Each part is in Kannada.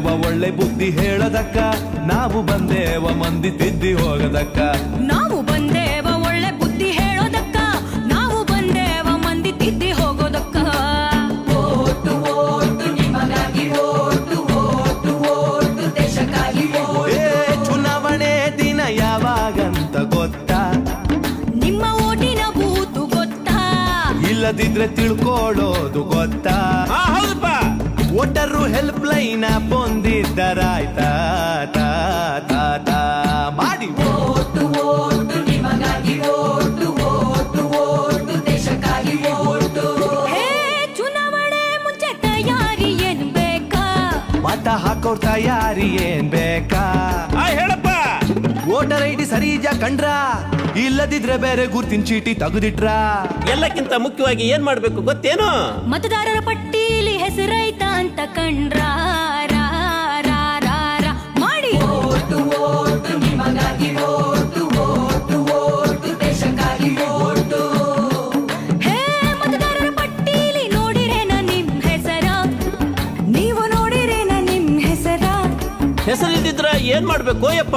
ಬಂದೇವ ಒಳ್ಳೆ ಬುದ್ಧಿ ಹೇಳದಕ್ಕ. ನಾವು ಬಂದೇವ ಮಂದಿ ತಿದ್ದಿ ಹೋಗದಕ್ಕ. ನಾವು ಬಂದೇವ ಒಳ್ಳೆ ಬುದ್ಧಿ ಹೇಳೋದಕ್ಕ. ನಾವು ಬಂದೇವ ಮಂದಿ ತಿದ್ದಿ ಹೋಗೋದಕ್ಕ. ಓಟು ಓಟು ನಿಮಗಾಗಿ ಓಟು ಓಟು ಓಟು ದೇಶಕ್ಕಾಗಿ ಏ ಚುನಾವಣೆ ದಿನ ಯಾವಾಗಂತ ಗೊತ್ತಾ? ನಿಮ್ಮ ಓಟಿನ ಬೂತು ಗೊತ್ತಾ? ಇಲ್ಲದಿದ್ರೆ ತಿಳ್ಕೊಳ್ಳೋದು ಗೊತ್ತಾ? ಹೆಲ್ಪ್ ಲೈನ್ ಬಂದಿದ್ದರಾಯ್ತಾ ಮಾಡಿ. ಓಟು ಓಟು ನಿಮಗಾಗಿ ಓಟು ಓಟು ಓಟು ದೇಶಕ್ಕಾಗಿ ಓಟು. ಹೇ ಚುನಾವಣೆ ಮುಂಚೆ ತಯಾರಿ ಏನ್ ಬೇಕಾ? ಮತ ಹಾಕೋ ತಯಾರಿ ಏನ್ ಬೇಕಾ? ಹೇಳಪ್ಪ. ವೋಟರ್ ಐ ಡಿ ಸರಿ ಇದ್ಯಾ ಕಂಡ್ರ? ಇಲ್ಲದಿದ್ರೆ ಬೇರೆ ಗುರ್ತಿನ ಚೀಟಿ ತೆಗೆದಿಟ್ರ? ಎಲ್ಲಕ್ಕಿಂತ ಮುಖ್ಯವಾಗಿ ಏನ್ ಮಾಡ್ಬೇಕು ಗೊತ್ತೇನು? ಮತದಾರರ ಪಟ್ಟೀಲಿ ಹೆಸರೈತ ಅಂತ ಕಂಡ್ರ? ರಾ, ರಾ, ರಾ, ರಾ. ಮಾಡಿ. ಹೇ ಮತದಾರರ ಪಟ್ಟೀಲಿ ನೋಡಿರೇನ ನಿಮ್ ಹೆಸರ? ನೀವು ನೋಡಿರೇನ ನಿಮ್ ಹೆಸರ? ಹೆಸರಿದ್ದಿದ್ರ ಏನ್ ಮಾಡ್ಬೇಕು ಯಪ್ಪ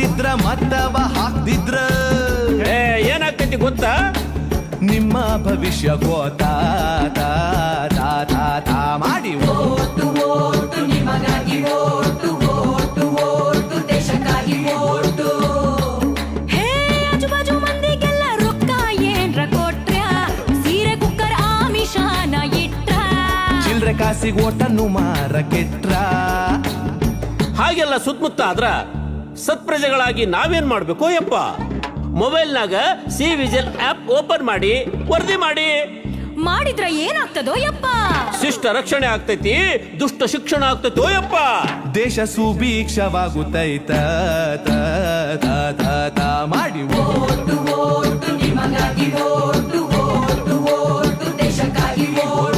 ಮತವ ಮತ್ತವ ಮತವ ಹಾಕ್ತಿದ್ರ ಏ ಏನಾಗ್ತೈತಿ ಗೊತ್ತಾ? ನಿಮ್ಮ ಭವಿಷ್ಯ ಗೋತಾ. ಮಾಡಿ ಓಟು ಓಟು ನಿಮಗಾಗಿ ಓಟು ಓಟು ಓಟು ದೇಶಕ್ಕಾಗಿ ಓಟು. ಹೇ ಆಜುಬಾಜು ಮಂದಿಗೆಲ್ಲ ರೊಕ್ಕ ಏನ್ರ ಕೊಟ್ರ್ಯಾ ಸೀರೆ ಕುಕ್ಕರ್ ಆಮಿಷಾನ ಇಟ್ರ? ಚಿಲ್ರೆ ಕಾಸಿಗೆ ಓಟನ್ನು ಮಾರ ಕೆಟ್ರ ಹಾಗೆಲ್ಲ ಸುತ್ತಮುತ್ತ ಆದ್ರ ಸತ್ಪ್ರಜೆಗಳಾಗಿ ನಾವೇನ್ ಮಾಡ್ಬೇಕು ಯಪ್ಪ? ಮೊಬೈಲ್ನಾಗ ಸಿ ವಿಜಿಲ್ ಆಪ್ ಓಪನ್ ಮಾಡಿ ವರದಿ ಮಾಡಿ. ಮಾಡಿದ್ರ ಏನಾಗ್ತದೋ ಯಪ್ಪ? ಶಿಷ್ಟ ರಕ್ಷಣೆ ಆಗ್ತೈತಿ ದುಷ್ಟ ಶಿಕ್ಷಣ ಆಗ್ತೈತೋ ಯಪ್ಪ? ದೇಶ ಸುಭೀಕ್ಷವಾಗುತ್ತೈತ ತ, ತ, ತ, ತ. ಮಾಡಿ ಓಟು ಓಟು ನಿಮಗಾಗಿ ಓಟು ಓಟು ಓಟು ದೇಶಕ್ಕಾಗಿ ಓಟು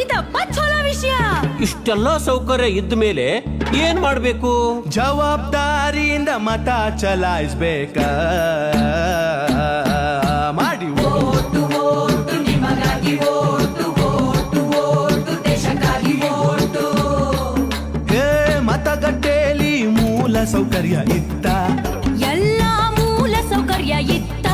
ಇದಪ್ಪ ಚಲೋ ವಿಷಯ. ಇಷ್ಟೆಲ್ಲ ಸೌಕರ್ಯ ಇದ್ದ ಮೇಲೆ ಏನ್ ಮಾಡ್ಬೇಕು? ಜವಾಬ್ದಾರಿಯಿಂದ ಮತ ಚಲಾಯಿಸ್ಬೇಕ. ಮಾಡಿ ಓಟು ಓಟು ನಿಮಗಾಗಿ ಓಟು ಓಟು ಓಟು ದೇಶಕ್ಕಾಗಿ ಓಟು. ಏ ಮತಗಟ್ಟೆಯಲ್ಲಿ ಮೂಲ ಸೌಕರ್ಯ ಇತ್ತ. ಎಲ್ಲ ಮೂಲ ಸೌಕರ್ಯ ಇತ್ತ.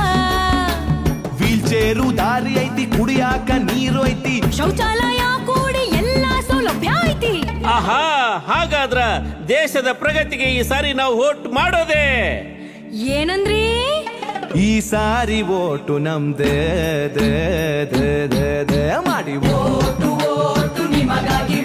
ವೀಲ್ ಚೇರು ದಾರಿ ಐತಿ ಕುಡಿಯಾಕ ನೀರು ಐತಿ? ಶೌಚಾಲಯ ಕೂಡಿ ಎಲ್ಲಾ ಸೌಲಭ್ಯ ಐತಿ. ಆಹಾ ಹಾಗಾದ್ರ ದೇಶದ ಪ್ರಗತಿಗೆ ಈ ಸಾರಿ ನಾವು ವೋಟ್ ಮಾಡೋದೇ? ಏನಂದ್ರಿ? ಈ ಸಾರಿ ಓಟು ನಮ್ದೇ ದೇ ದೇ ದೇ ದೇ ಮಾಡಿ. ಓಟು ಓಟು ನಿಮಗಾಗಿ